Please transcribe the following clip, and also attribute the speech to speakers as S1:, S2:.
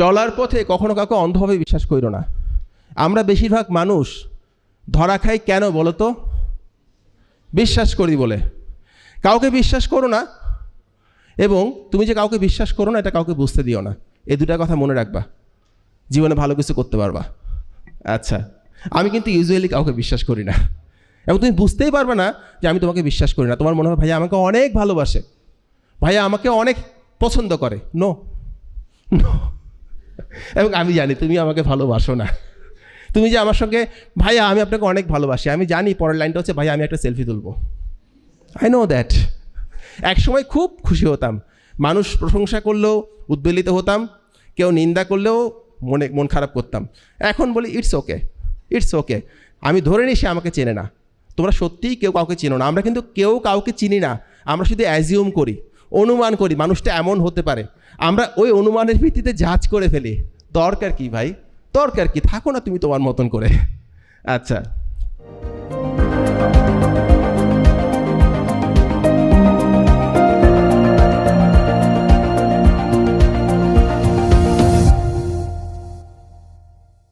S1: চলার পথে কখনো কাউকে অন্ধভাবে বিশ্বাস করিল না। আমরা বেশিরভাগ মানুষ ধরা খাই কেন বলো তো? বিশ্বাস করি বলে। কাউকে বিশ্বাস করো না এবং তুমি যে কাউকে বিশ্বাস করো না, এটা কাউকে বুঝতে দিও না। এই দুটা কথা মনে রাখবা। জীবনে ভালো কিছু করতে পারবা। আচ্ছা আমি কিন্তু ইউজুয়ালি কাউকে বিশ্বাস করি না। এবং তুমি বুঝতেই পারবে না যে আমি তোমাকে বিশ্বাস করি না। তোমার মনে হয় ভাইয়া আমাকে অনেক ভালোবাসে। ভাইয়া আমাকে অনেক পছন্দ করে। নো নো এবং আমি জানি তুমি আমাকে ভালোবাসো না। তুমি যে আমার সঙ্গে, ভাইয়া, আমি আপনাকে অনেক ভালোবাসি। আমি জানি পরের লাইনটা হচ্ছে, ভাইয়া, আমি একটা সেলফি তুলবো। আই নো দ্যাট এক সময় খুব খুশি হতাম। মানুষ প্রশংসা করলেও, উদ্বেলিত হতাম। কেউ নিন্দা করলেও মনে, মন খারাপ করতাম। এখন বলি ইটস ওকে ইটস ওকে আমি ধরে নিই, সে আমাকে চেনে না। তোমরা সত্যিই কেউ কাউকে চেনো না। আমরা কিন্তু কেউ কাউকে চিনি না। আমরা শুধু অ্যাজিউম করি। অনুমান করি, মানুষটা এমন হতে পারে। আমরা ওই অনুমানের ভিত্তিতে জাজ করে ফেলি, দরকার কি ভাই? দরকার কি? থাকো না তুমি তোমার মতন করে। আচ্ছা।